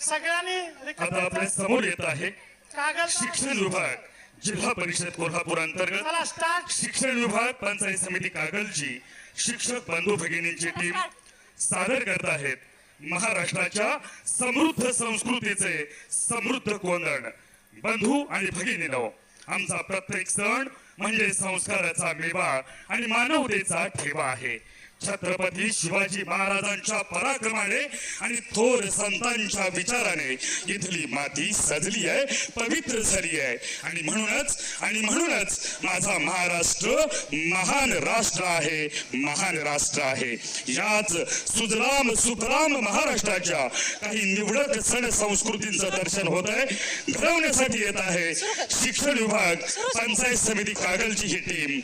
सगळ्यांनी आता आपल्यासमोर येत आहे कागद शिक्षण विभाग जिल्हा परिषद कोल्हापूर अंतर्गत शिक्षण विभाग पंचायत समिती कागलची शिक्षक बंधू भगिनींची टीम सादर करत आहेत. महाराष्ट्राच्या समृद्ध संस्कृतीचे समृद्ध कोंदण. बंधू आणि भगिनीनो आमचा प्रत्येक सण म्हणजे संस्काराचा मेवा आणि मानवतेचा ठेवा आहे. छत्रपती शिवाजी महाराजांच्या पराक्रमाने आणि थोर संतांच्या विचाराने इथली माती सजली आहे पवित्र झाली आहे. आणि म्हणूनच आणि म्हणूनच माझा महाराष्ट्र महान राष्ट्र आहे महान राष्ट्र आहे. याच सुजलाम सुफलाम महाराष्ट्राच्या काही निवडक सण संस्कृतींचं दर्शन होत आहे घडवण्यासाठी येत आहे. शिक्षण विभाग पंचायत समिती कागलची ही टीम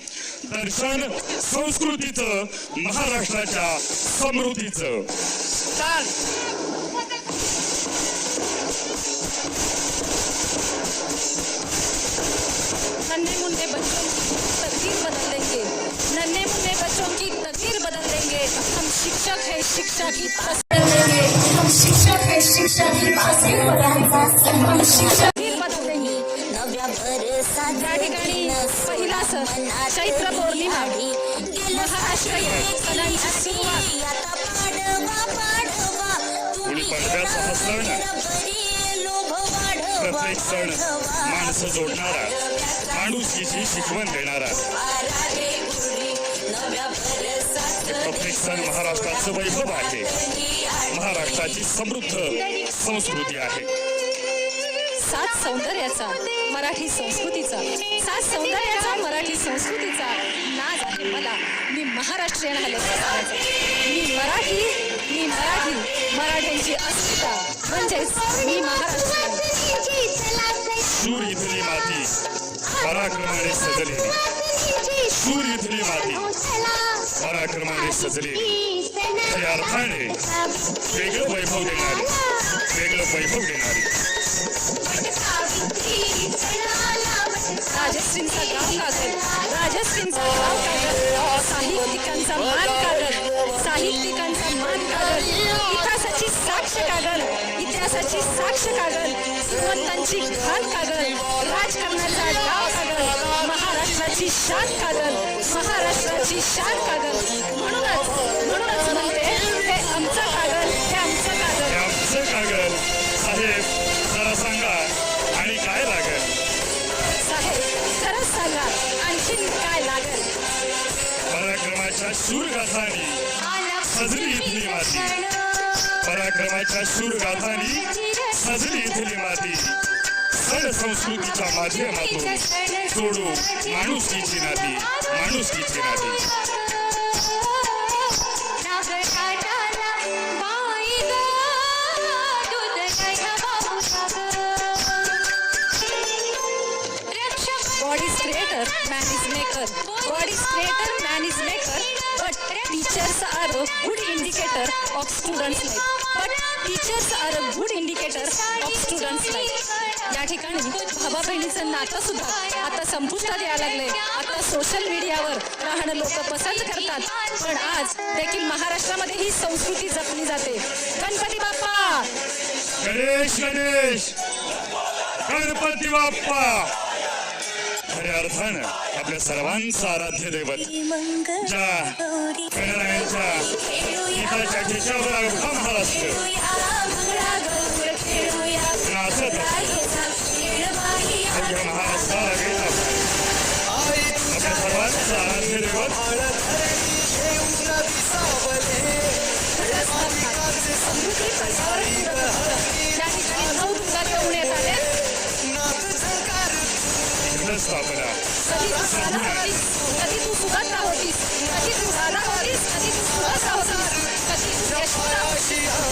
दर्शन संस्कृतीचं महा महाराष्ट्राच्या समृद्धीचं. नन्हे मुन्ने बच्चों की तकदीर बदल देंगे नन्हे मुन्ने बच्चों की तकदीर बदल देंगे हम शिक्षक हैं शिक्षा की तस्वीर देंगे हम शिक्षक है शिक्षा की तस्वीर बदलता हम शिक्षक तकदीर बदल देंगे नव्या त्या ठिकाणी पहिला सण चैत्र पौर्णिमा. प्रत्येक सण माणसं जोडणारा माणुसकीची शिकवण देणारा. प्रत्येक सण महाराष्ट्राचं वैभव आहे. महाराष्ट्राची समृद्ध संस्कृती आहे. सात सौंदर्याचा मराठी संस्कृतीचा सात सौंदर्याचा मराठी संस्कृतीचा महाराष्ट्रीयन हा मी मराठी मी मराठी मराठ्यांची अस्मिता. म्हणजेच मी महाराष्ट्रीयन शूर इथली माती पराक्रमाने सजलेली. शूर इथली माती पराक्रमाने सजलेली. खऱ्या अर्थाने वेगळं वैभव देणारी कागद इतिहासाची साक्ष कागद श्रीमंतांची घाण कागद राजकारणाचा डाव कागद महाराष्ट्राची शान कागद महाराष्ट्राची शान कागद म्हणूनच म्हणूनच म्हणते हे आमचं कागद हे आमचं कागद हे आमचं कागद साहेब जरा सांगा आणि काय लागेल? साहेब खरंच सांगा आणखीन काय लागेल? पराक्रमाच्या शूर गाथांनी सजली इथली माती. पराक्रमाच्या शूरगाथांनी सजली इथली माती. सण संस्कृतीच्या माध्यमातून जोडू माणुसकीची नाती माणुसकीची नाती. Man is maker. God is creator, man is maker. But teachers are a good indicator of students' life. But teachers are a good indicator of students' life. या ठिकाणी भावा बहिणीचं नातं सुद्धा आता संपुष्टात यायला लागलंय आता सोशल मीडियावर राहणं लोक पसंत करतात पण आज देखील महाराष्ट्रामध्ये ही संस्कृती जपली जाते गणपती बाप्पा गणेश गणेश गणपती बाप्पा खऱ्या अर्थानं आपल्या सर्वांचं आराध्य दैवत ज्या गणरायांच्या गीताच्या ठेक्यावर उभा महाराष्ट्र नाचत अवघ्या महाराष्ट्राला गेला आपल्या सर्वांचं आराध्य दैवत होतीस कधी तू सुगंधा होतीस कधी तू होतीस कधी तू होतीस कधी तू यशोदा होतीस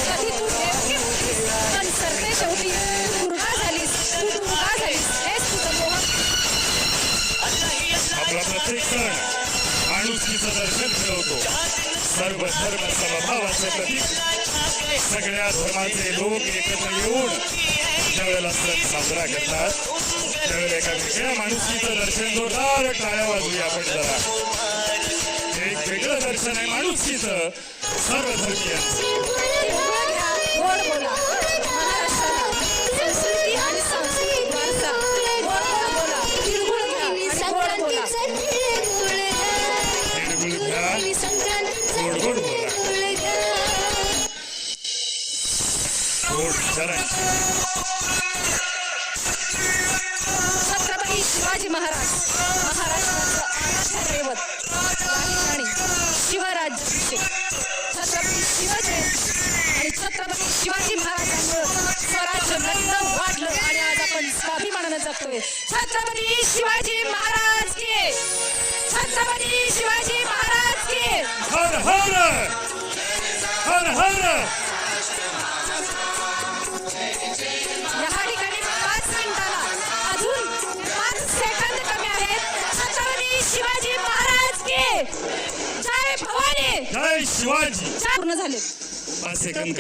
कधी तू देवकी होतीस पण सरते शेवटी तू दुर्गा झालीस तू दुर्गा झालीस हेच तुझं आपला प्रत्येक सण माणुसकीचं दर्शन घडवतो सर्व धर्म समभावाचं प्रतीक. सगळ्या धर्माचे लोक एकत्र येऊन ज्यावेळेला सण साजरा करतात. त्यावेळेला माणुसकीचं दर्शन जोरदार टाळ्या वाजूया आपण जरा एक वेगळं दर्शन आहे माणुसकीचं सर्व धर्मीयांचं All right. छत्रपती शिवाजी महाराज महाराष्ट्राचं आराध्य दैवत शिवराज्याभिषेक छत्रपती शिवजयंती आणि छत्रपती शिवाजी महाराजांमुळे स्वराज्य नंद वाढलं आणि आज आपण स्वाभिमानानं जगतोय. छत्रपती शिवाजी महाराज के छत्रपती शिवाजी महाराज के हर हर! शिवाजी. पूर्ण झाले. पाच सेकंद.